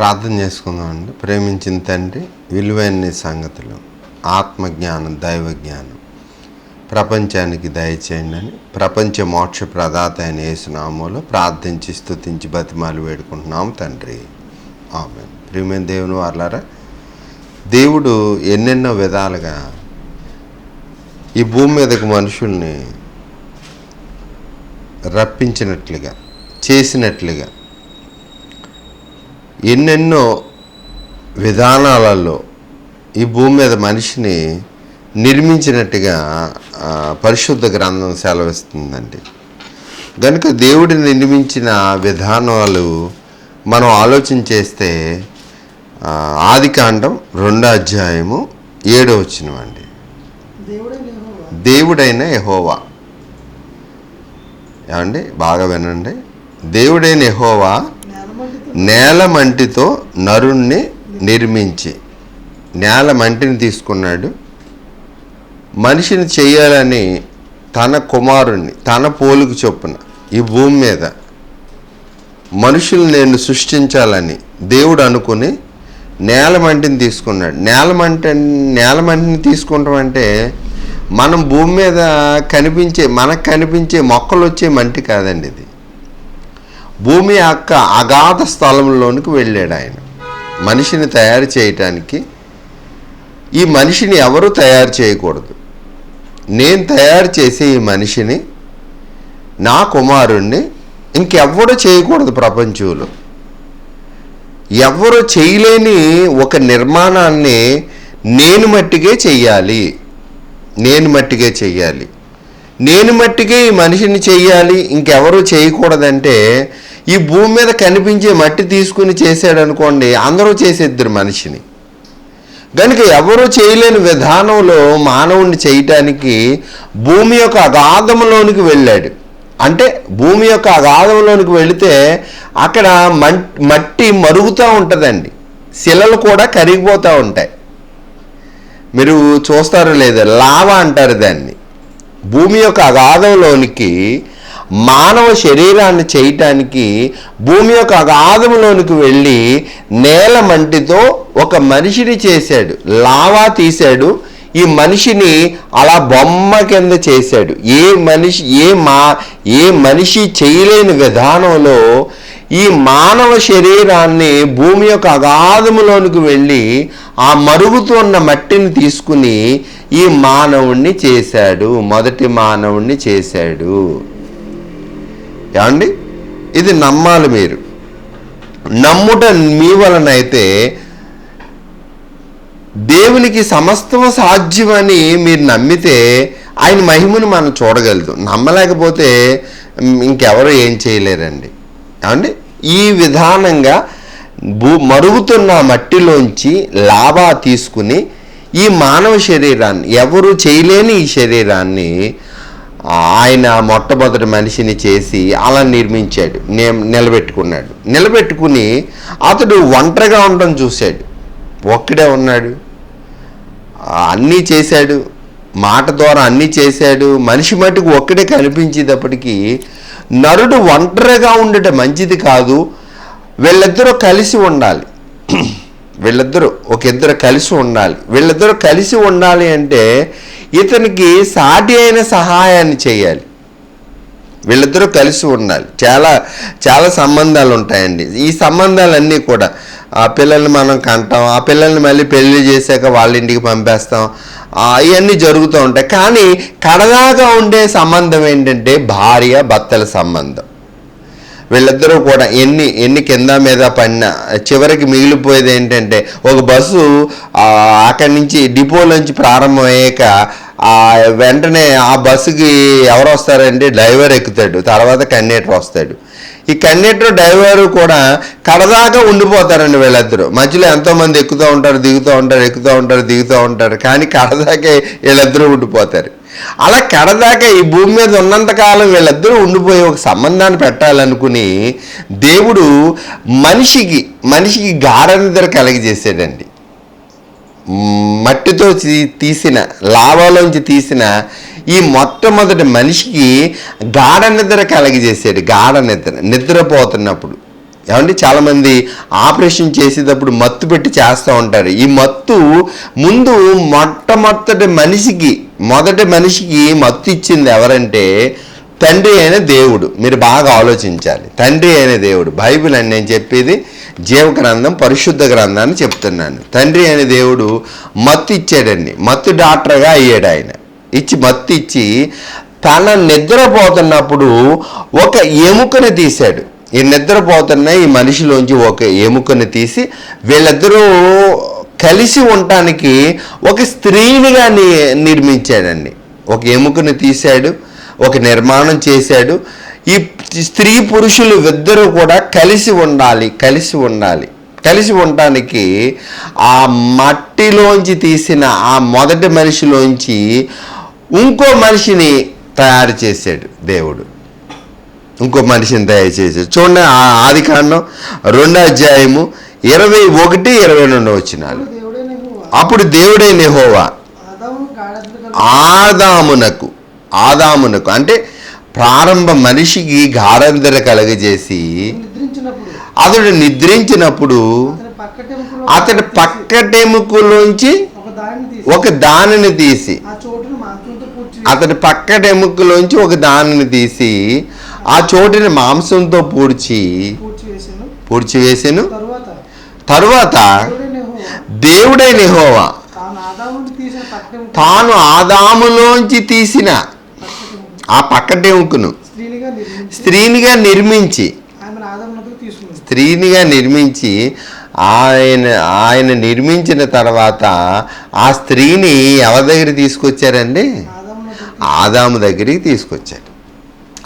ప్రార్థన చేసుకుందామండి. ప్రేమించిన తండ్రి విలువైన సంగతులు ఆత్మజ్ఞానం దైవ జ్ఞానం ప్రపంచానికి దయచేయండి అని ప్రపంచ మోక్ష ప్రదాత అయిన యేసునామంలో ప్రార్థించి స్తుతించి బతిమాలు వేడుకుంటున్నాము తండ్రి. ఆమె ప్రియమైన దేవుని వాళ్ళారా దేవుడు ఎన్నెన్నో విధాలుగా ఈ భూమి మీదకు మనుషుల్ని రప్పించినట్లుగా చేసినట్లుగా ఎన్నెన్నో విధానాలలో ఈ భూమి మీద మనిషిని నిర్మించినట్టుగా పరిశుద్ధ గ్రంథం సెలవిస్తుందండి. కనుక దేవుడు నిర్మించిన విధానాలు మనం ఆలోచన చేస్తే ఆ, ఆదికాండం రెండో అధ్యాయము ఏడో వచ్చినవండి అండి. దేవుడైన యహోవా. ఏమండి? బాగా వినండి. దేవుడైన యహోవా నేలమంటితో నేల మంటితో నరుణ్ణి నిర్మించి. నేల మంటిని తీసుకున్నాడు. మనిషిని చేయాలని తన కుమారుణ్ణి తన పోలుకు చొప్పున ఈ భూమి మీద మనుషులు నేను సృష్టించాలని దేవుడు అనుకుని నేల మంటిని తీసుకున్నాడు. నేల మంట నేల మంటిని తీసుకుంటాం అంటే మనం భూమి మీద కనిపించే మనకు కనిపించే మొక్కలు వచ్చే మంటి కాదండి ఇది. భూమి యొక్క అగాధ స్థలంలోనికి వెళ్ళాడు ఆయన. మనిషిని తయారు చేయటానికి ఈ మనిషిని ఎవరు తయారు చేయకూడదు. నేను తయారు చేసే ఈ మనిషిని నా కుమారుణ్ణి ఇంకెవ్వరు చేయకూడదు ప్రపంచంలో. ఎవరు చేయలేని ఒక నిర్మాణాన్ని నేను మట్టిగే చెయ్యాలి. నేను మట్టిగే చెయ్యాలి. నేను మట్టికి ఈ మనిషిని చేయాలి ఇంకెవరు చేయకూడదంటే ఈ భూమి మీద కనిపించే మట్టి తీసుకుని చేశాడు అనుకోండి అందరూ చేసేద్దరు మనిషిని. కనుక ఎవరూ చేయలేని విధానంలో మానవుణ్ణి చేయటానికి భూమి యొక్క అగాధంలోనికి వెళ్ళాడు. అంటే భూమి యొక్క అగాధంలోనికి వెళితే అక్కడ మం- మట్టి మరుగుతూ ఉంటుందండి. శిలలు కూడా కరిగిపోతూ ఉంటాయి. మీరు చూస్తారో లేదో లావా అంటారు దాన్ని. భూమి యొక్క అగాధంలోనికి మానవ శరీరాన్ని చేయటానికి భూమి యొక్క అగాధంలోనికి వెళ్ళి నేల మంటితో ఒక మనిషిని చేశాడు. లావా తీశాడు. ఈ మనిషిని అలా బొమ్మ కింద చేశాడు. ఏ మనిషి ఏ మా ఏ మనిషి చేయలేని విధానంలో ఈ మానవ శరీరాన్ని భూమి యొక్క అగాధములోనికి వెళ్ళి ఆ మరుగుతున్న మట్టిని తీసుకుని ఈ మానవుణ్ణి చేశాడు. మొదటి మానవుణ్ణి చేశాడు. ఏమండి? ఇది నమ్మాలి మీరు. నమ్ముట మీ వలనైతే దేవునికి సమస్తం సాధ్యమని మీరు నమ్మితే ఆయన మహిమను మనం చూడగలుగుతాం నమ్మలేకపోతే ఇంకెవరు ఏం చేయలేరండి. కాబట్టి ఈ విధానంగా భూ మరుగుతున్న మట్టిలోంచి లాభా తీసుకుని ఈ మానవ శరీరాన్ని ఎవరు చేయలేని ఈ శరీరాన్ని ఆయన మొట్టమొదటి మనిషిని చేసి అలా నిర్మించాడు. నిలబెట్టుకున్నాడు. నిలబెట్టుకుని అతడు ఒంటరిగా ఉండడం చూశాడు. ఒక్కడే ఉన్నాడు. అన్నీ చేశాడు. మాట ద్వారా అన్నీ చేశాడు. మనిషి మటుకు ఒక్కడే కనిపించేటప్పటికీ నరుడు ఒంటరిగా ఉండటం మంచిది కాదు. వీళ్ళిద్దరూ కలిసి ఉండాలి. వీళ్ళిద్దరూ ఒక ఇద్దరు కలిసి ఉండాలి. వీళ్ళిద్దరూ కలిసి ఉండాలి అంటే ఇతనికి సాటి అయిన సహాయాన్ని చేయాలి. వీళ్ళిద్దరూ కలిసి ఉండాలి. చాలా చాలా సంబంధాలు ఉంటాయండి. ఈ సంబంధాలన్నీ కూడా ఆ పిల్లల్ని మనం కంటాం ఆ పిల్లల్ని మళ్ళీ పెళ్ళి చేశాక వాళ్ళ ఇంటికి పంపేస్తాం. అవన్నీ జరుగుతూ ఉంటాయి. కానీ కడదాగా ఉండే సంబంధం ఏంటంటే భార్య భర్తల సంబంధం. వీళ్ళిద్దరూ కూడా ఎన్ని ఎన్ని కింద మీద పడినా చివరికి మిగిలిపోయేది ఏంటంటే ఒక బస్సు అక్కడి నుంచి డిపో నుంచి ప్రారంభమయ్యాక ఆ వెంటనే ఆ బస్సుకి ఎవరు వస్తారంటే డ్రైవర్ ఎక్కుతాడు తర్వాత కండక్టర్ వస్తాడు. ఈ కండక్టర్ డ్రైవర్ కూడా కడదాకా ఉండిపోతారండి వీళ్ళిద్దరు. మధ్యలో ఎంతోమంది ఎక్కుతూ ఉంటారు దిగుతూ ఉంటారు ఎక్కుతూ ఉంటారు దిగుతూ ఉంటారు కానీ కడదాకే వీళ్ళిద్దరూ ఉండిపోతారు. అలా కడదాకా ఈ భూమి మీద ఉన్నంతకాలం వీళ్ళిద్దరూ ఉండిపోయి ఒక సంబంధాన్ని పెట్టాలనుకుని దేవుడు మనిషికి మనిషికి గాఢ నిద్ర మట్టితో తీసిన లావాలోంచి తీసిన ఈ మొట్టమొదటి మనిషికి గాఢ నిద్ర కలగజేసాడు గాఢ నిద్ర నిద్రపోతున్నప్పుడు. ఏమండి? చాలామంది ఆపరేషన్ చేసేటప్పుడు మత్తు పెట్టి చేస్తూ ఉంటారు. ఈ మత్తు ముందు మొట్టమొదటి మనిషికి మొదటి మనిషికి మత్తు ఇచ్చింది ఎవరంటే తండ్రి అయిన దేవుడు. మీరు బాగా ఆలోచించాలి. తండ్రి అయిన దేవుడు. బైబిల్ అని నేను చెప్పేది జీవ గ్రంథం పరిశుద్ధ గ్రంథాన్ని చెప్తున్నాను. తండ్రి అనే దేవుడు మత్తు ఇచ్చాడండి. మత్తు డాక్టర్గా అయ్యాడు ఆయన. ఇచ్చి మత్తు ఇచ్చి తన నిద్రపోతున్నప్పుడు ఒక ఎముకను తీశాడు. ఈ నిద్రపోతున్న ఈ మనిషిలోంచి ఒక ఎముకను తీసి వీళ్ళిద్దరూ కలిసి ఉండటానికి ఒక స్త్రీనిగా ని నిర్మించాడండి. ఒక ఎముకను తీశాడు ఒక నిర్మాణం చేశాడు. ఈ స్త్రీ పురుషులు ఇద్దరు కూడా కలిసి ఉండాలి కలిసి ఉండాలి. కలిసి ఉండటానికి ఆ మట్టిలోంచి తీసిన ఆ మొదటి మనిషిలోంచి ఇంకో మనిషిని తయారు చేశాడు దేవుడు. ఇంకో మనిషిని తయారు చేశాడు. చూడండి ఆ ఆది కాండం రెండో అధ్యాయము ఇరవై ఒకటి ఇరవై రెండు వచ్చినాలు అప్పుడు దేవుడే నెహోవా ఆదామునకు ఆదామునకు అంటే ప్రారంభ మనిషికి గాఢంధర కలగజేసి అతడు నిద్రించినప్పుడు అతడి పక్కటెముకలోంచి ఒక దానిని తీసి అతడి పక్కటెముకలోంచి ఒక దానిని తీసి ఆ చోటుని మాంసంతో పూడ్చి పూడ్చి వేసాను. పూడ్చివేసెను తరువాత దేవుడైన యెహోవా తాను ఆదాములోంచి తీసిన ఆ స్త్రీనిగా నిర్మించి. స్త్రీనిగా నిర్మించి. స్త్రీనిగా నిర్మించి ఆయన ఆయన నిర్మించిన తర్వాత ఆ స్త్రీని ఎవరి దగ్గర తీసుకొచ్చారండి? ఆదాము దగ్గరికి తీసుకొచ్చారు.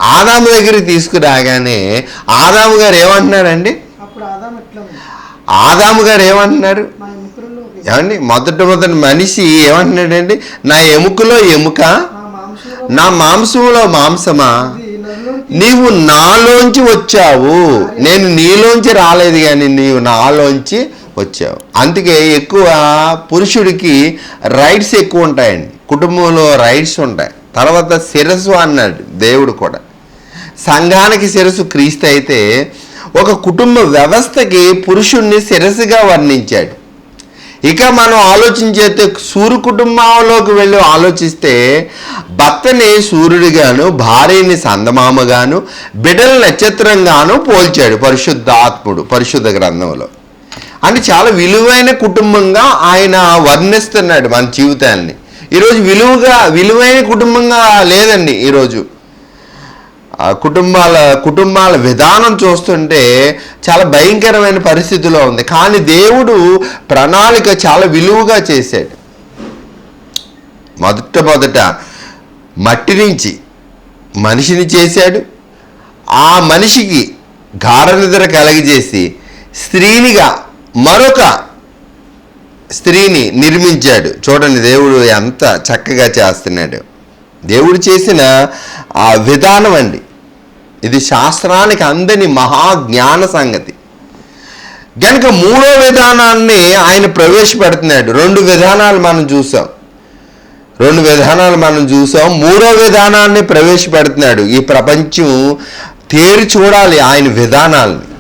ఆదాము దగ్గరికి తీసుకురాగానే ఆదాము గారు ఏమంటున్నారండి? ఆదాము గారు ఏమంటున్నారు? ఏమండి? మొదట మొదటి మనిషి ఏమంటున్నాడండి? నా ఎముకలో ఎముక నా మాంసంలో మాంసమా? నీవు నాలోంచి వచ్చావు. నేను నీలోంచి రాలేదు కానీ నీవు నాలోంచి వచ్చావు. అందుకే ఎక్కువ పురుషుడికి రైట్స్ ఎక్కువ ఉంటాయండి. కుటుంబంలో రైట్స్ ఉంటాయి. తర్వాత శిరస్సు అన్నాడు దేవుడు కూడా. సంఘానికి శిరస్సు క్రీస్తు అయితే ఒక కుటుంబ వ్యవస్థకి పురుషుణ్ణి శిరస్సుగా వర్ణించాడు. ఇక మనం ఆలోచించేస్తే సూర్య కుటుంబంలోకి వెళ్ళి ఆలోచిస్తే భర్తని సూర్యుడిగాను భార్యని సందమామగాను బిడ్డల నక్షత్రంగాను పోల్చాడు పరిశుద్ధాత్ముడు పరిశుద్ధ గ్రంథంలో. అంటే చాలా విలువైన కుటుంబంగా ఆయన వర్ణిస్తున్నాడు మన జీవితాన్ని. ఈరోజు విలువగా విలువైన కుటుంబంగా లేదండి ఈరోజు. కుటుంబాల కుటుంబాల విధానం చూస్తుంటే చాలా భయంకరమైన పరిస్థితిలో ఉంది. కానీ దేవుడు ప్రణాళిక చాలా విలువగా చేశాడు. మొదట మొదట మట్టి నుంచి మనిషిని చేశాడు. ఆ మనిషికి గాఢనిద్ర కలగజేసి స్త్రీనిగా మరొక స్త్రీని నిర్మించాడు. చూడండి దేవుడు ఎంత చక్కగా చేస్తున్నాడు. దేవుడు చేసిన ఆ విధానం అండి. ఇది శాస్త్రానికి అందని మహాజ్ఞాన సంగతి. కనుక మూడో విధానాన్ని ఆయన ప్రవేశపెడుతున్నాడు. రెండు విధానాలు మనం చూసాం. రెండు విధానాలు మనం చూసాం. మూడో విధానాన్ని ప్రవేశపెడుతున్నాడు. ఈ ప్రపంచం తేరి చూడాలి ఆయన విధానాలని.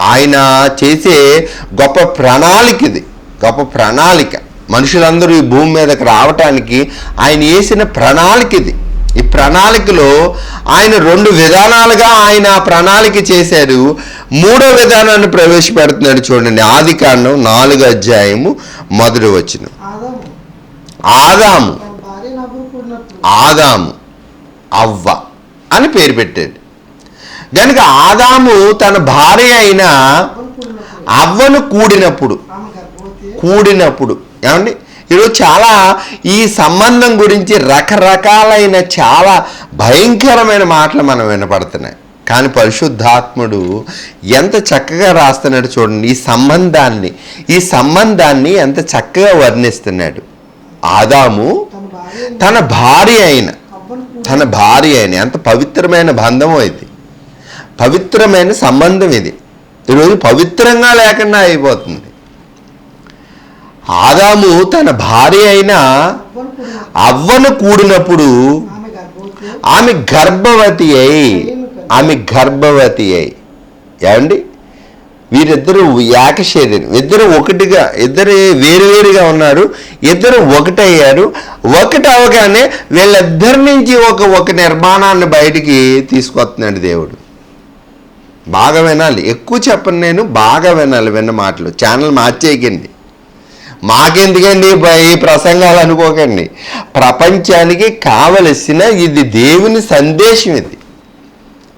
ఆయన చేసే గొప్ప ప్రణాళిక ఇది. గొప్ప ప్రణాళిక. మనుషులందరూ ఈ భూమి మీదకి రావటానికి ఆయన వేసిన ప్రణాళిక ఇది. ఈ ప్రణాళికలో ఆయన రెండు విధానాలుగా ఆయన ఆ ప్రణాళిక చేశాడు మూడో విధానాన్ని ప్రవేశపెడుతున్నాడు చూడండి. ఆది కాండం నాలుగు అధ్యాయము మొదటి వచ్చిన ఆదాము. ఆదాము. అవ్వ అని పేరు పెట్టాడు. కనుక ఆదాము తన భార్య అయిన అవ్వను కూడినప్పుడు. కూడినప్పుడు. ఏమండి? ఈరోజు చాలా ఈ సంబంధం గురించి రకరకాలైన చాలా భయంకరమైన మాటలు మనం వినపడుతున్నాయి. కానీ పరిశుద్ధాత్ముడు ఎంత చక్కగా రాస్తున్నాడు చూడండి ఈ సంబంధాన్ని ఈ సంబంధాన్ని ఎంత చక్కగా వర్ణిస్తున్నాడు. ఆదాము తన భార్య అయిన తన భార్య అయిన ఎంత పవిత్రమైన బంధం ఇది. పవిత్రమైన సంబంధం ఇది. ఈరోజు పవిత్రంగా లేకుండా అయిపోతుంది. ఆదాము తన భార్య అయిన అవ్వను కూడినప్పుడు ఆమె గర్భవతి అయి ఆమె గర్భవతి అయి. ఏమండి? వీరిద్దరు ఏక ఇద్దరు ఒకటిగా ఇద్దరు వేరువేరుగా ఉన్నారు ఇద్దరు ఒకటయ్యారు. ఒకటి అవగానే వీళ్ళిద్దరి నుంచి ఒక ఒక నిర్మాణాన్ని బయటికి తీసుకొస్తున్నాడు దేవుడు. బాగా వినాలి. ఎక్కువ చెప్పను నేను బాగా వినాలి విన్న మాటలు. ఛానల్ మార్చేయకండి. మాకెందుకండి ఈ- ప్రసంగాలు అనుకోకండి. ప్రపంచానికి కావలసిన ఇది దేవుని సందేశం ఇది.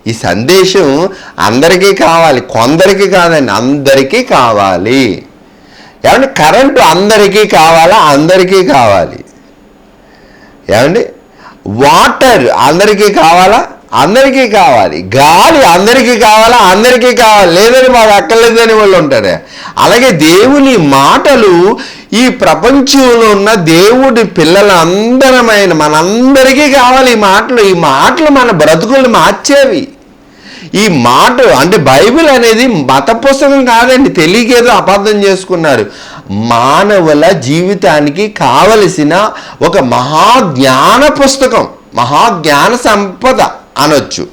ఈ సందేశం అందరికీ కావాలి కొందరికి కాదండి అందరికీ కావాలి. ఏమంటే కరెంటు అందరికీ కావాలా? అందరికీ కావాలి. ఏమండి? వాటర్ అందరికీ కావాలా? అందరికీ కావాలి. గాలి అందరికీ కావాలా? అందరికీ కావాలి. లేదని మాకు అక్కర్లేదని వాళ్ళు ఉంటారు. అలాగే దేవుని మాటలు ఈ ప్రపంచంలో ఉన్న దేవుడి పిల్లలందరమైన మనందరికీ కావాలి ఈ మాటలు. ఈ మాటలు మన బ్రతుకులు మార్చేవి. ఈ మాట అంటే బైబిల్ అనేది మత పుస్తకం కాదండి తెలియకేదో అపార్థం చేసుకున్నారు. మానవుల జీవితానికి కావలసిన ఒక మహాజ్ఞాన పుస్తకం మహాజ్ఞాన సంపద అనొచ్చు.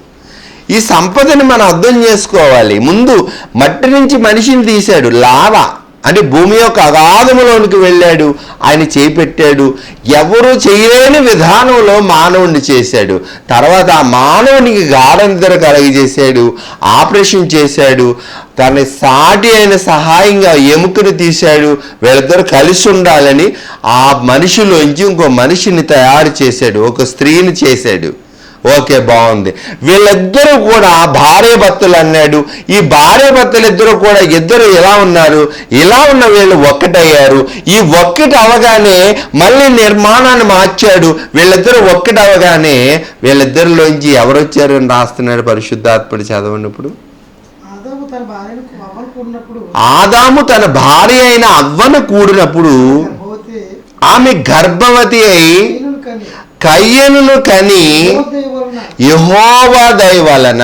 ఈ సంపదని మనం అర్థం చేసుకోవాలి. ముందు మట్టి నుంచి మనిషిని తీశాడు లావా. అంటే భూమి యొక్క అగాధములోనికి వెళ్ళాడు. ఆయన చేపెట్టాడు. ఎవరు చేయలేని విధానంలో మానవుణ్ణి చేశాడు. తర్వాత ఆ మానవునికి గాఢనిద్ర కలగజేశాడు. ఆపరేషన్ చేశాడు. తన సాటి అయిన సహాయంగా ఎముకను తీశాడు. వీళ్ళిద్దరు కలిసి ఉండాలని ఆ మనిషిలోంచి ఇంకో మనిషిని తయారు చేశాడు. ఒక స్త్రీని చేశాడు. ఓకే బాగుంది. వీళ్ళిద్దరూ కూడా భార్య భర్తలు అన్నాడు. ఈ భార్య భర్తలు ఇద్దరు కూడా ఇద్దరు ఎలా ఉన్నారు? ఇలా ఉన్న వీళ్ళు ఒక్కటయ్యారు. ఈ ఒక్కటి అవగానే మళ్ళీ నిర్మాణాన్ని మార్చాడు. వీళ్ళిద్దరూ ఒక్కటి అవగానే వీళ్ళిద్దరిలోంచి ఎవరు వచ్చారు అని రాస్తున్నాడు పరిశుద్ధాత్ముడు చదవండి ఇప్పుడు ఆదాము తన భార్య అయిన అవ్వను కూడినప్పుడు ఆమె గర్భవతి అయి కయ్యనును కని. వలన యహోవా దయవలన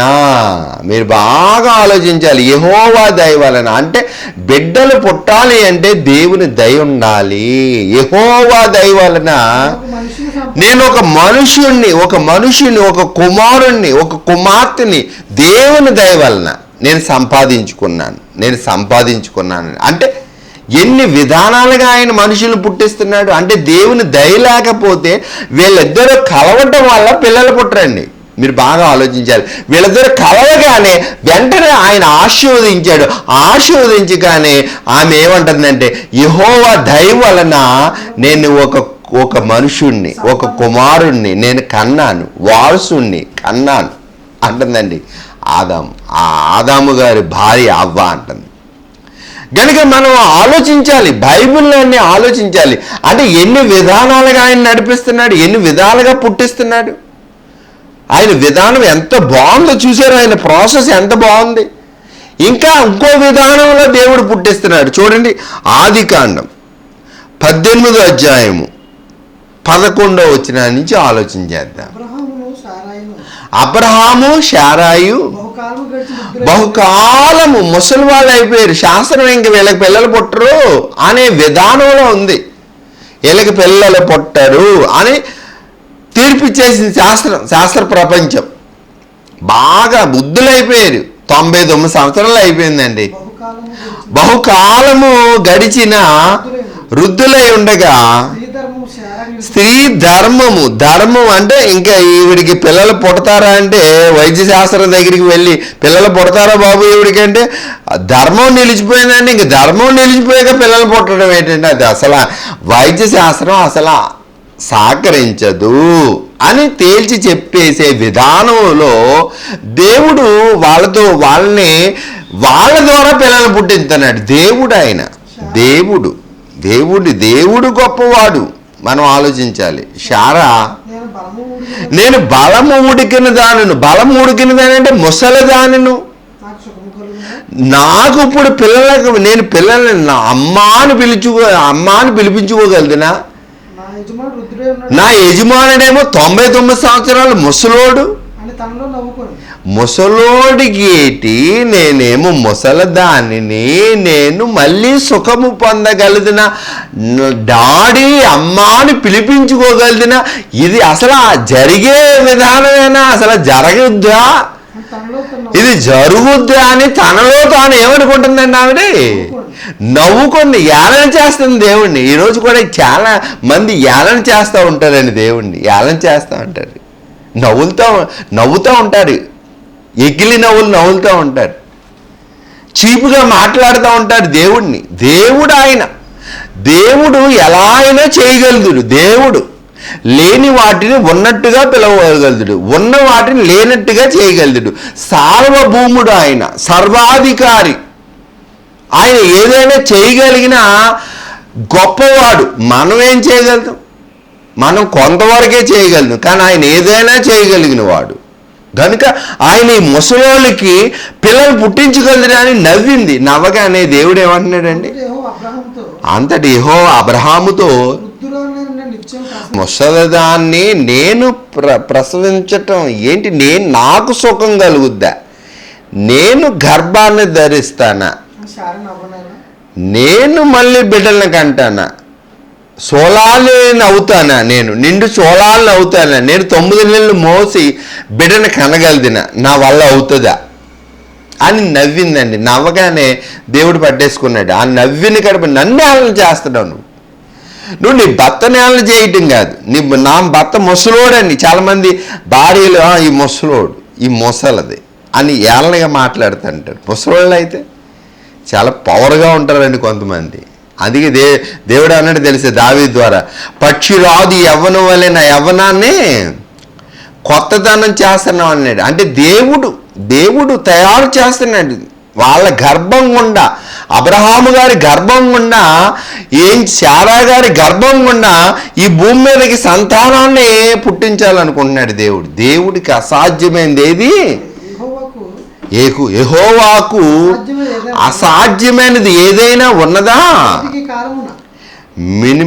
మీరు బాగా ఆలోచించాలి. యహోవా దయ వలన. అంటే బిడ్డలు పుట్టాలి అంటే దేవుని దయ ఉండాలి. యహోవా దయ వలన నేను ఒక మనుషుణ్ణి ఒక మనుషుని ఒక కుమారుణ్ణి ఒక కుమార్తెని దేవుని దయ వలన నేను సంపాదించుకున్నాను. నేను సంపాదించుకున్నాను. అంటే ఎన్ని విధానాలుగా ఆయన మనుషులు పుట్టిస్తున్నాడు? అంటే దేవుని దయ లేకపోతే వీళ్ళిద్దరూ కలవటం వల్ల పిల్లలు పుట్టరండి. మీరు బాగా ఆలోచించాలి. వీళ్ళిద్దరు కలవగానే వెంటనే ఆయన ఆశీర్వదించాడు. ఆశీర్వదించగానే ఆమె ఏమంటుందంటే యహోవా దయ వలన నేను ఒక ఒక మనుషుణ్ణి ఒక కుమారుణ్ణి నేను కన్నాను వారసుణ్ణి కన్నాను. అంటుందండి. ఆదాము ఆ ఆదాము గారి భార్య అవ్వ అంటుంది. గనుక మనం ఆలోచించాలి బైబిల్ని ఆలోచించాలి. అంటే ఎన్ని విధానాలుగా ఆయన నడిపిస్తున్నాడు ఎన్ని విధాలుగా పుట్టిస్తున్నాడు. ఆయన విధానం ఎంత బాగుందో చూసారు? ఆయన ప్రాసెస్ ఎంత బాగుంది. ఇంకా ఇంకో విధానంలో దేవుడు పుట్టిస్తున్నాడు. చూడండి ఆది కాండం. పద్దెనిమిదో అధ్యాయము. పదకొండో వచ్చిన నుంచి ఆలోచన చేద్దాం. అబ్రహాము శారాయు బహుకాలము ముసలి వాళ్ళు అయిపోయారు శాస్త్రం ఇంక వీళ్ళకి పిల్లలు పుట్టరు అనే విధానంలో ఉంది. వీళ్ళకి పిల్లలు పుట్టరు అని తీర్పిచ్చేసింది శాస్త్రం శాస్త్ర ప్రపంచం. బాగా బుద్ధులైపోయారు. తొంభై తొమ్మిది సంవత్సరాలు అయిపోయిందండి. బహుకాలము గడిచి బహుకాలము గడిచిన వృద్ధులై ఉండగా స్త్రీ ధర్మము. ధర్మం అంటే ఇంకా ఈవిడికి పిల్లలు పుడతారా అంటే వైద్య శాస్త్రం దగ్గరికి వెళ్ళి పిల్లలు పుడతారా బాబు ఈవిడికి అంటే ఆ ధర్మం నిలిచిపోయిందండి. ఇంక ధర్మం నిలిచిపోయాక పిల్లలు పుట్టడం ఏంటంటే అది అసలు వైద్య శాస్త్రం అసలు సహకరించదు అని తేల్చి చెప్పేసే విధానంలో దేవుడు వాళ్ళతో వాళ్ళని వాళ్ళ ద్వారా పిల్లలు పుట్టిస్తున్నాడు దేవుడు ఆయన. దేవుడు. దేవుడి దేవుడు గొప్పవాడు. మనం ఆలోచించాలి. శారా నేను బలము ఉడికిన దానిను బలము ఉడికిన దాని అంటే ముసలి దానిను. నాకు ఇప్పుడు పిల్లలకు నేను పిల్లల్ని నా అమ్మ అని పిలుచుకో అమ్మ అని పిలిపించుకోగలుగునా నా యజమానుడేమో తొంభై తొమ్మిది సంవత్సరాలు ముసలోడు. ముసలోడి తనలో నవ్వుకొని నేనేమో ముసలదానిని నేను మళ్ళీ సుఖము పొందగలుగునా డాడీ అమ్మా అని పిలిపించుకోగలుగునా ఇది అసలు జరిగే విధానమేనా? అసలు జరగద్దా? ఇది జరుగుద్దా అని తనలో తాను ఏమనుకుంటుందండి ఆవిడ? నవ్వుకొని ఏలన చేస్తుంది దేవుణ్ణి. ఈరోజు కూడా చాలా మంది ఏలన చేస్తూ ఉంటారండి దేవుణ్ణి. ఏలన చేస్తూ ఉంటారు. నవ్వులతో నవ్వుతూ ఉంటారు. ఎగిలి నవ్వులు నవ్వులుతూ ఉంటారు. చీపుగా మాట్లాడుతూ ఉంటారు దేవుణ్ణి. దేవుడు ఆయన. దేవుడు ఎలా అయినా చేయగలుగుడు దేవుడు లేని వాటిని ఉన్నట్టుగా పిలవగలుగుడు ఉన్న వాటిని లేనట్టుగా చేయగలుగుడు సార్వభౌముడు ఆయన సర్వాధికారి. ఆయన ఏదైనా చేయగలిగిన గొప్పవాడు. మనం ఏం చేయగలుగుతాం? మనం కొంతవరకే చేయగలుగుతాం. కానీ ఆయన ఏదైనా చేయగలిగిన వాడు. కనుక ఆయన ఈ ముసలోళ్ళకి పిల్లలు పుట్టించగలరు అని నవ్వింది. నవ్వగానే దేవుడు ఏమంటున్నాడండి? అంతటి యెహో అబ్రహాముతో ముసలిదాన్ని నేను ప్ర ప్రసవించటం ఏంటి? నేను నాకు సుఖం కలుగుద్దా? నేను గర్భాన్ని ధరిస్తానా? నేను మళ్ళీ బిడ్డలను కంటానా? సోలాలని అవుతానా నేను? నిండు సోలాలని అవుతానా నేను తొమ్మిది నెలలు మోసి బిడ్డను కనగలిదిన నా వల్ల అవుతుందా? అని నవ్విందండి. నవ్వగానే దేవుడు పట్టేసుకున్నాడు. ఆ నవ్విని కడుపు నన్ను ఆలన చేస్తున్నావు నువ్వు. నువ్వు నీ భర్త నేలను చేయటం కాదు. నీ నా భర్త ముసలోడని చాలామంది భార్యలు ఈ ముసలోడు ఈ ముసలది అని ఏలనగా మాట్లాడుతుంటారు. ముసలోళ్ళు అయితే చాలా పవర్గా ఉంటారండి కొంతమంది. అందుకే దే దేవుడు అన్నట్టు తెలిసే దావి ద్వారా. పక్షి రాదు యవ్వనం వలె నా యవ్వనాన్ని కొత్తదనం చేస్తున్నాం అన్నాడు. అంటే దేవుడు దేవుడు తయారు చేస్తున్నాడు. వాళ్ళ గర్భం గుండా అబ్రహాము గారి గర్భం గుండా ఏం శారా గారి గర్భం గుండా ఈ భూమి మీదకి సంతానాన్ని పుట్టించాలనుకుంటున్నాడు దేవుడు. దేవుడికి అసాధ్యమైనది ఏది? ఏకు యెహోవాకు అసాధ్యమైనది ఏదైనా ఉన్నదా? మిని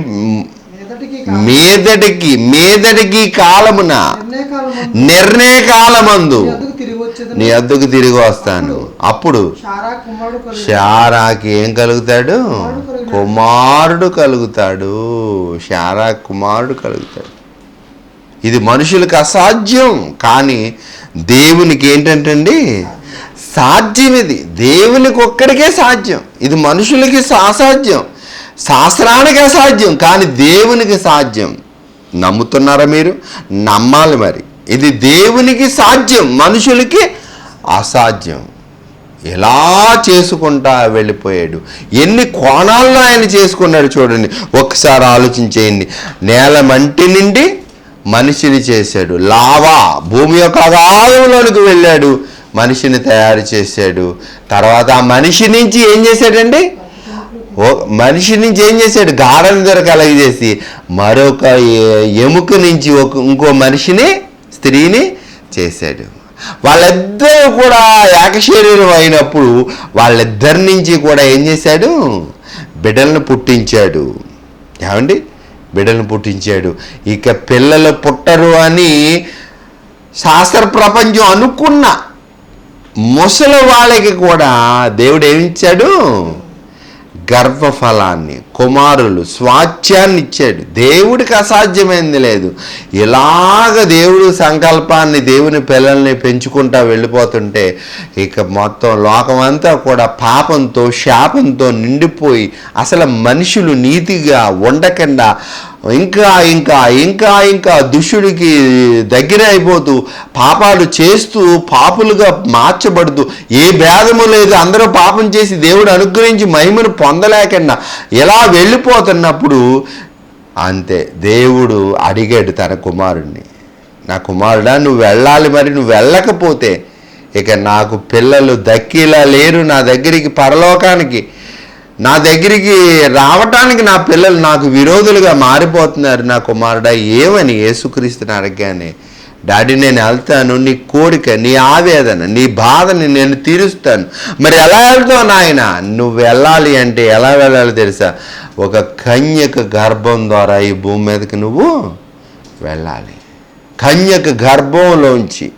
మీదటికి మీదటికి కాలమున నిర్ణయ కాలము నిర్ణయ కాలమందు నీ అద్దుకు తిరిగి వస్తాను. అప్పుడు శారాకి ఏం కలుగుతాడు? కుమారుడు కలుగుతాడు. శారా కుమారుడు కలుగుతాడు. ఇది మనుషులకు అసాధ్యం. కానీ దేవునికి ఏంటంటండి? సాధ్యం ఇది దేవునికి ఒక్కడికే సాధ్యం. ఇది మనుషులకి అసాధ్యం శాస్త్రానికి అసాధ్యం కానీ దేవునికి సాధ్యం. నమ్ముతున్నారా మీరు? నమ్మాలి మరి. ఇది దేవునికి సాధ్యం మనుషులకి అసాధ్యం. ఎలా చేసుకుంటా వెళ్ళిపోయాడు? ఎన్ని కోణాల్లో ఆయన చేసుకున్నాడు చూడండి. ఒక్కసారి ఆలోచించేయండి. నేల మంటి నుండి మనిషిని చేశాడు. లావా భూమి యొక్క అగాధంలోనికి వెళ్ళాడు. మనిషిని తయారు చేశాడు. తర్వాత ఆ మనిషి నుంచి ఏం చేశాడండి? ఓ మనిషి నుంచి ఏం చేశాడు? గాఢం ధర కలగజేసి మరొక ఎముక నుంచి ఒక ఇంకో మనిషిని స్త్రీని చేశాడు. వాళ్ళిద్దరూ కూడా ఏకశరీరం అయినప్పుడు వాళ్ళిద్దరి నుంచి కూడా ఏం చేశాడు? బిడ్డలను పుట్టించాడు. ఏమండి? బిడ్డలను పుట్టించాడు. ఇక పిల్లలు పుట్టరు అని శాస్త్ర ప్రపంచం అనుకున్న. ముసలి వాళ్ళకి కూడా దేవుడు ఏమిచ్చాడు? గర్భఫలాన్ని కుమారులు స్వాచ్యాన్ని ఇచ్చాడు. దేవుడికి అసాధ్యమైంది లేదు. ఇలాగ దేవుడు సంకల్పాన్ని దేవుని పిల్లల్ని పెంచుకుంటా వెళ్ళిపోతుంటే ఇక మొత్తం లోకమంతా కూడా పాపంతో శాపంతో నిండిపోయి అసలు మనుషులు నీతిగా ఉండకుండా ఇంకా ఇంకా ఇంకా ఇంకా దుష్టుడికి దగ్గర అయిపోతూ పాపాలు చేస్తూ పాపులుగా మార్చబడుతూ ఏ భేదము లేదు. అందరూ పాపం చేసి దేవుడు అనుగ్రహించి మహిమను పొందలేకుండా ఎలా వెళ్ళిపోతున్నప్పుడు అంతే దేవుడు అడిగాడు తన కుమారుణ్ణి. నా కుమారుడా నువ్వు వెళ్ళాలి మరి నువ్వు వెళ్ళకపోతే ఇక నాకు పిల్లలు దక్కేలా లేరు నా దగ్గరికి పరలోకానికి. నా దగ్గరికి రావటానికి నా పిల్లలు నాకు విరోధులుగా మారిపోతున్నారు నా కుమారుడా. ఏమని యేసుక్రీస్తుని అడగగానే డాడీ నేను వెళ్తాను. నీ కోరిక నీ ఆవేదన నీ బాధని నేను తీరుస్తాను. మరి ఎలా వెళ్తావు నాయన? నువ్వు వెళ్ళాలి అంటే ఎలా వెళ్ళాలి తెలుసా? ఒక కన్యక గర్భం ద్వారా ఈ భూమి మీదకి నువ్వు వెళ్ళాలి. కన్యక గర్భంలోంచి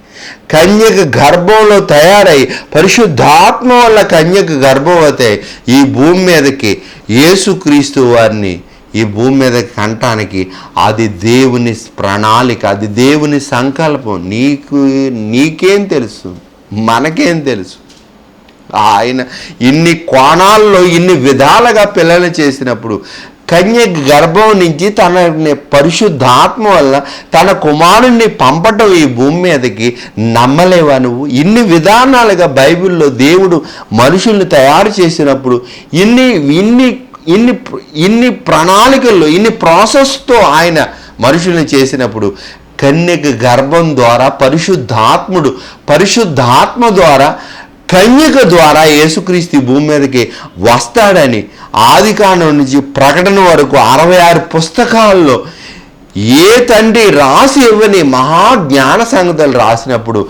కన్యకు గర్భంలో తయారై పరిశుద్ధాత్మ వల్ల కన్యకు గర్భవతే ఈ భూమి మీదకి యేసుక్రీస్తు వారిని ఈ భూమి మీద కంటానికి అది దేవుని ప్రణాళిక అది దేవుని సంకల్పం. నీకు నీకేం తెలుసు? మనకేం తెలుసు? ఆయన ఇన్ని కోణాల్లో ఇన్ని విధాలుగా పిల్లలు చేసినప్పుడు కన్య గర్భం నుంచి తన పరిశుద్ధాత్మ వల్ల తన కుమారుణ్ణి పంపటం ఈ భూమి మీదకి నమ్మలేవా నువ్వు? ఇన్ని విధానాలుగా బైబిల్లో దేవుడు మనుషుల్ని తయారు చేసినప్పుడు ఇన్ని ఇన్ని ఇన్ని ఇన్ని ప్రణాళికల్లో ఇన్ని ప్రాసెస్తో ఆయన మనుషుల్ని చేసినప్పుడు కన్యకు గర్భం ద్వారా పరిశుద్ధాత్ముడు పరిశుద్ధాత్మ ద్వారా కన్యక ద్వారా యేసుక్రీస్తు భూమి మీదకి వస్తాడని ఆదికాండం నుంచి ప్రకటన వరకు అరవై ఆరు పుస్తకాల్లో ఏ తండ్రి రాసి ఇవ్వని మహా జ్ఞాన సంగతులు రాసినప్పుడు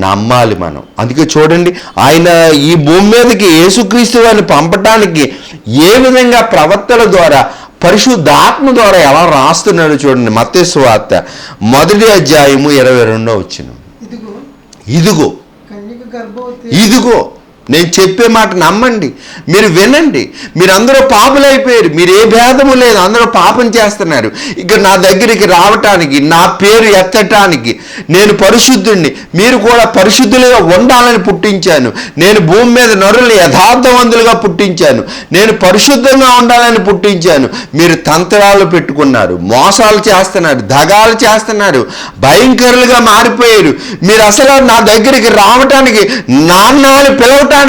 నమ్మాలి మనం. అందుకే చూడండి ఆయన ఈ భూమి మీదకి యేసుక్రీస్తు వారిని పంపటానికి ఏ విధంగా ప్రవర్తన ద్వారా పరిశుద్ధాత్మ ద్వారా ఎలా రాస్తున్నాడో చూడండి మత్తేసు వార్త మొదటి అధ్యాయము ఇరవై రెండో వచ్చిన ఇదిగో ఇదిగో కన్యక గర్భవతి ఇదిగో నేను చెప్పే మాట నమ్మండి. మీరు వినండి. మీరు అందరూ పాపులైపోయారు మీరు ఏ భేదము లేదు. అందరూ పాపం చేస్తున్నారు. ఇక నా దగ్గరికి రావటానికి నా పేరు ఎత్తటానికి నేను పరిశుద్ధుణ్ణి. మీరు కూడా పరిశుద్ధులుగా ఉండాలని పుట్టించాను. నేను భూమి మీద నరులు యథార్థవంతులుగా పుట్టించాను. నేను పరిశుద్ధంగా ఉండాలని పుట్టించాను. మీరు తంత్రాలు పెట్టుకున్నారు. మోసాలు చేస్తున్నారు. దగాలు చేస్తున్నారు. భయంకరులుగా మారిపోయారు. మీరు అసలు నా దగ్గరికి రావటానికి నాన్నని పిలవటానికి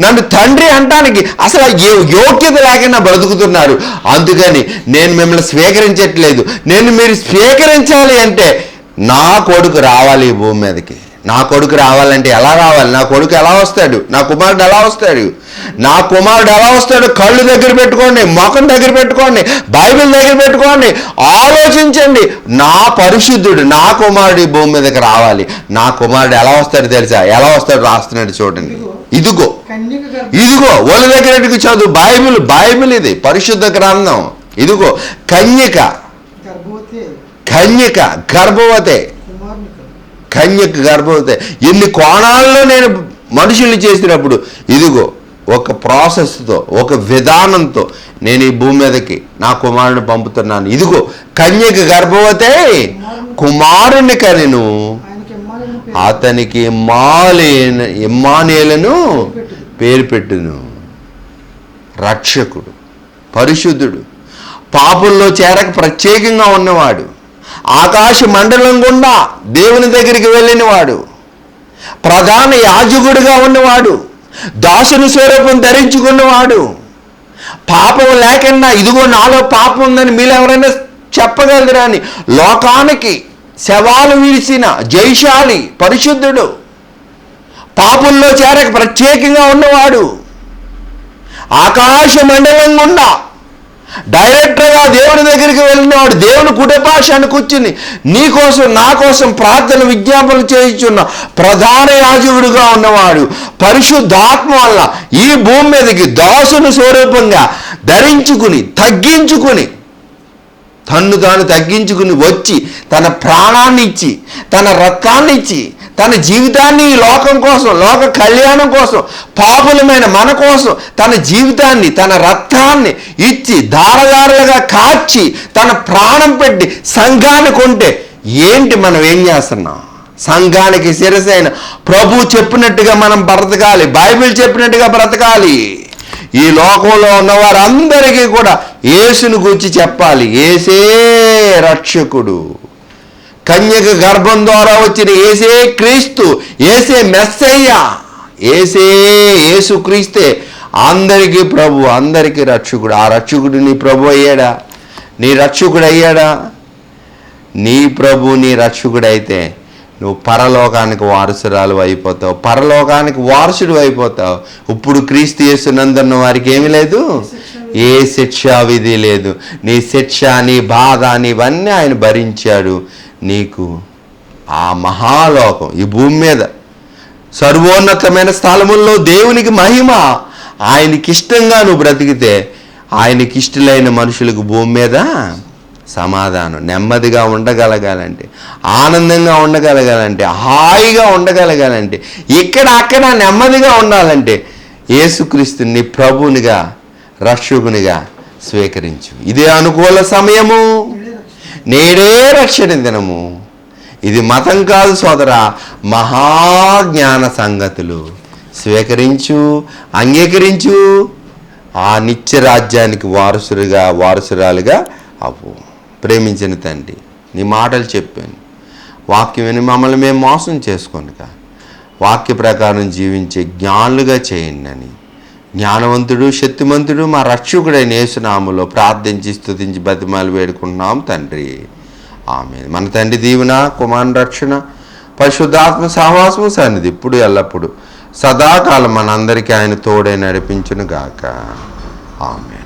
నన్ను తండ్రి అంటానికి అసలు ఏ- యోగ్యత లేకుండా బ్రతుకుతున్నారు. అందుకని నేను మిమ్మల్ని స్వీకరించట్లేదు. నేను మీరు స్వీకరించాలి అంటే నా కొడుకు రావాలి ఈ భూమి మీదకి. నా కొడుకు రావాలంటే ఎలా రావాలి? నా కొడుకు ఎలా వస్తాడు? నా కుమారుడు ఎలా వస్తాడు? నా కుమారుడు ఎలా వస్తాడు? కళ్ళు దగ్గర పెట్టుకోండి ముఖం దగ్గర పెట్టుకోండి బైబిల్ దగ్గర పెట్టుకోండి ఆలోచించండి. నా పరిశుద్ధుడు నా కుమారుడు ఈ భూమి మీదకి రావాలి. నా కుమారుడు ఎలా వస్తాడు తెలుసా? ఎలా వస్తాడు రాస్తున్నాడు చూడండి. ఇదిగో ఇదిగో వాళ్ళ దగ్గర చదువు? బైబిల్ బైబిల్ ఇది పరిశుద్ధ గ్రంథం. ఇదిగో కన్యక. కన్యక గర్భవతే. కన్యకు గర్భవతి. ఎన్ని కోణాల్లో నేను మనుషుల్ని చేసినప్పుడు ఇదిగో ఒక ప్రాసెస్తో ఒక విధానంతో నేను ఈ భూమి మీదకి నా కుమారుని పంపుతున్నాను. ఇదిగో కన్యకు గర్భవతే కుమారుని కనిను. అతనికి ఇమ్మాలేన ఇమ్మానేలను పేరు పెట్టును. రక్షకుడు పరిశుద్ధుడు. పాపుల్లో చేరక ప్రత్యేకంగా ఉన్నవాడు. ఆకాశ మండలం గుండా దేవుని దగ్గరికి వెళ్ళినవాడు. ప్రధాన యాజకుడిగా ఉన్నవాడు. దాసుని స్వరూపం ధరించుకున్నవాడు. పాపం లేకుండా ఇదిగో నాలో పాపం ఉందని మీరు ఎవరైనా చెప్పగలరా అని? లోకానికి శవాలు విరిసిన జైశాలి పరిశుద్ధుడు. పాపుల్లో చేరక ప్రత్యేకంగా ఉన్నవాడు. ఆకాశ మండలం గుండా డైరెక్టర్గా దేవుని దగ్గరికి వెళ్ళినవాడు దేవుని కుటుంబాశాన్ని కూర్చుని నీ కోసం నా కోసం ప్రార్థన విజ్ఞాపనలు చేయించున్న ప్రధాన యాజకుడుగా ఉన్నవాడు పరిశుద్ధాత్మ వల్ల ఈ భూమి మీదకి దాసుని స్వరూపంగా ధరించుకుని తగ్గించుకుని తన్ను తాను తగ్గించుకుని వచ్చి తన ప్రాణాన్ని ఇచ్చి తన రక్తాన్ని ఇచ్చి తన జీవితాన్ని ఈ లోకం కోసం లోక కళ్యాణం కోసం పాపులమైన మన కోసం తన జీవితాన్ని తన రక్తాన్ని ఇచ్చి ధారధారలుగా కాచి తన ప్రాణం పెట్టి సంఘాన్ని కొంటే ఏంటి మనం ఏం చేస్తున్నాం? సంఘానికి శిరసైన ప్రభు చెప్పినట్టుగా మనం బ్రతకాలి బైబిల్ చెప్పినట్టుగా బ్రతకాలి. ఈ లోకంలో ఉన్న వారందరికీ కూడా యేసును గురించి చెప్పాలి. ఏసే రక్షకుడు. కన్యక గర్భం ద్వారా వచ్చిన ఏసే క్రీస్తు ఏసే మెస్సయ్య ఏసే ఏసు క్రీస్తే అందరికీ ప్రభు అందరికీ రక్షకుడు. ఆ రక్షకుడు నీ ప్రభు అయ్యాడా? నీ రక్షకుడు అయ్యాడా? నీ ప్రభు నీ రక్షకుడైతే నువ్వు పరలోకానికి వారసురాలు అయిపోతావు. పరలోకానికి వారసుడు అయిపోతావు. ఇప్పుడు క్రీస్తు చేస్తున్నందున్న వారికి ఏమీ లేదు? ఏ శిక్షా విధి లేదు. నీ శిక్ష నీ బాధ నీవన్నీ ఆయన భరించాడు. నీకు ఆ మహాలోకం ఈ భూమి మీద సర్వోన్నతమైన స్థలముల్లో దేవునికి మహిమ. ఆయనకి ఇష్టంగా నువ్వు బ్రతికితే ఆయనకి ఇష్టలైన మనుషులకు భూమి మీద సమాధానం. నెమ్మదిగా ఉండగలగాలంటే ఆనందంగా ఉండగలగాలంటే హాయిగా ఉండగలగాలంటే ఇక్కడ అక్కడ నెమ్మదిగా ఉండాలంటే యేసుక్రీస్తుని ప్రభునిగా రక్షకునిగా స్వీకరించు. ఇదే అనుకూల సమయము. నేడే రక్షణ దినము. ఇది మతం కాదు సోదర మహాజ్ఞాన సంగతులు. స్వీకరించు అంగీకరించు. ఆ నిత్య రాజ్యానికి వారసులుగా వారసురాలుగా అవ్వు. ప్రేమించిన తండ్రి నీ మాటలు చెప్పాను. వాక్యం విని మమ్మల్ని మేము మోసం చేసుకోనుక వాక్య ప్రకారం జీవించే జ్ఞానులుగా చేయండి అని. జ్ఞానవంతుడు శక్తిమంతుడు మా రక్షకుడైన యేసునాములో ప్రార్థించి స్థుతించి బతిమాలు వేడుకుంటున్నాం తండ్రి. ఆమె మన తండ్రి దీవెన కుమార రక్షణ పరిశుద్ధాత్మ సహవాసము సన్నిధి ఇప్పుడు ఎల్లప్పుడు సదాకాలం మనందరికీ ఆయన తోడే నడిపించును గాక ఆమె